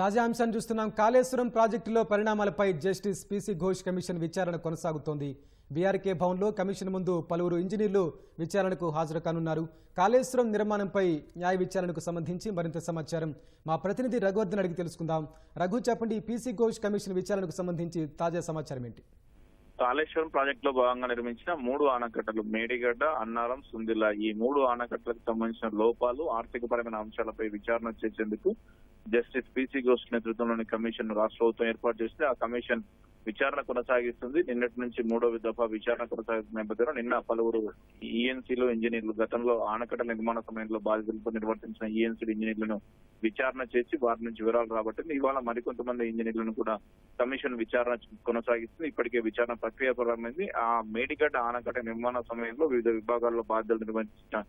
తాజా అంశాన్ని చూస్తున్నాం. కాళేశ్వరం ప్రాజెక్టులో పరిణామాలపై జస్టిస్ పిసి ఘోష్ కమిషన్ విచారణ కొనసాగుతోంది. బీఆర్కే భవన్లో కమిషన్ ముందు పలువురు ఇంజనీర్లు విచారణకు హాజరు కానున్నారు కాళేశ్వరం నిర్మాణంపై న్యాయ విచారణకు సంబంధించి మరింత సమాచారం మా ప్రతినిధి రఘువర్ధన్ అడిగి తెలుసుకుందాం. రఘు చెప్పండి పిసి ఘోష్ కమిషన్ విచారణకు సంబంధించి తాజా సమాచారం ఏంటి? కాళేశ్వరం ప్రాజెక్ట్లో భాగంగా నిర్మించిన మూడు ఆనకట్టలు మేడిగడ్డ అన్నారం సుందిల్లా ఈ మూడు ఆనకట్టలకు సంబంధించిన లోపాలు ఆర్థికపరమైన అంశాలపై విచారణ చేసేందుకు జస్టిస్ పిసి ఘోష్ నేతృత్వంలోని కమిషన్ రాష్ట్ర ప్రభుత్వం ఏర్పాటు చేస్తే ఆ కమిషన్ విచారణ కొనసాగిస్తుంది. నిన్నటి నుంచి మూడో దఫా విచారణ కొనసాగుతున్న నేపథ్యంలో నిన్న పలువురు ఈఎన్సీలో ఇంజనీర్లు గతంలో ఆనకట్ట నిర్మాణ సమయంలో బాధితులతో నిర్వర్తించిన ఈఎన్సీ ఇంజనీర్లను విచారణ చేసి వారి నుంచి వివరాలు రాబట్టింది. ఇవాళ మరికొంతమంది ఇంజనీర్లను కూడా కమిషన్ విచారణ కొనసాగిస్తుంది. ఇప్పటికే విచారణ ప్రక్రియ ప్రారంభమైంది. ఆ మేడిగడ్డ ఆనకట్ట నిర్మాణ సమయంలో వివిధ విభాగాల్లో బాధ్యతలు నిర్వహించిన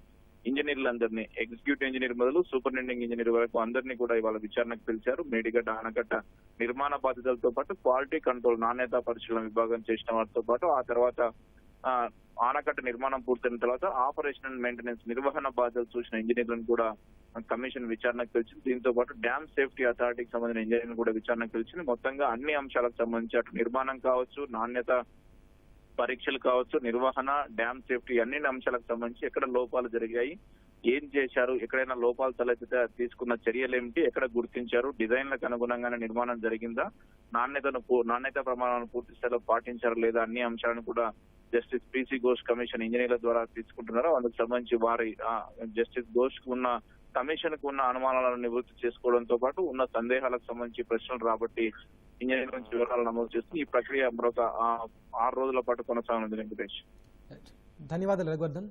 ఇంజనీర్లందరినీ ఎగ్జిక్యూటివ్ ఇంజనీర్ మొదలు సూపరింటెండింగ్ ఇంజనీర్ వరకు అందరినీ కూడా ఇవాళ విచారణకు పిలిచారు. మేడిగడ్డ ఆనకట్ట నిర్మాణ బాధ్యతలతో పాటు క్వాలిటీ కంట్రోల్ నాణ్యత పరిశీలన విభాగం చేసిన వారితో పాటు ఆ తర్వాత ఆనకట్ట నిర్మాణం పూర్తయిన తర్వాత ఆపరేషన్ అండ్ మెయింటెనెన్స్ నిర్వహణ బాధ్యతలు చూసిన ఇంజనీర్లను కూడా కమిషన్ విచారణకు పిలిచింది. దీంతో పాటు డ్యామ్ సేఫ్టీ అథారిటీకి సంబంధించిన ఇంజనీర్లను కూడా విచారణకు పిలిచింది. మొత్తంగా అన్ని అంశాలకు సంబంధించి అటు నిర్మాణం కావచ్చు నాణ్యత పరీక్షలు కావచ్చు నిర్వహణ డ్యామ్ సేఫ్టీ అన్ని అంశాలకు సంబంధించి ఎక్కడ లోపాలు జరిగాయి ఏం చేశారు ఎక్కడైనా లోపాలు తలెత్తితే తీసుకున్న చర్యలు ఏమిటి ఎక్కడ గుర్తించారు డిజైన్లకు అనుగుణంగానే నిర్మాణం జరిగిందా నాణ్యతను నాణ్యత ప్రమాణాలను పూర్తి స్థాయిలో పాటించారు లేదా అన్ని అంశాలను కూడా జస్టిస్ పిసి ఘోష్ కమిషన్ ఇంజనీర్ల ద్వారా తీసుకుంటున్నారో అందుకు సంబంధించి వారి జస్టిస్ ఘోష్ ఉన్న కమిషన్కు ఉన్న అనుమానాలను నివృత్తి చేసుకోవడంతో పాటు ఉన్న సందేహాలకు సంబంధించి ప్రశ్నలు రాబట్టి ఇంజనీర్ నుంచి వివరాలు నమోదు చేస్తూ ఈ ప్రక్రియ మరొక ఆరు రోజుల పాటు కొనసాగనుంది వెంకటేష్. ధన్యవాదాలు రఘువర్ధన్.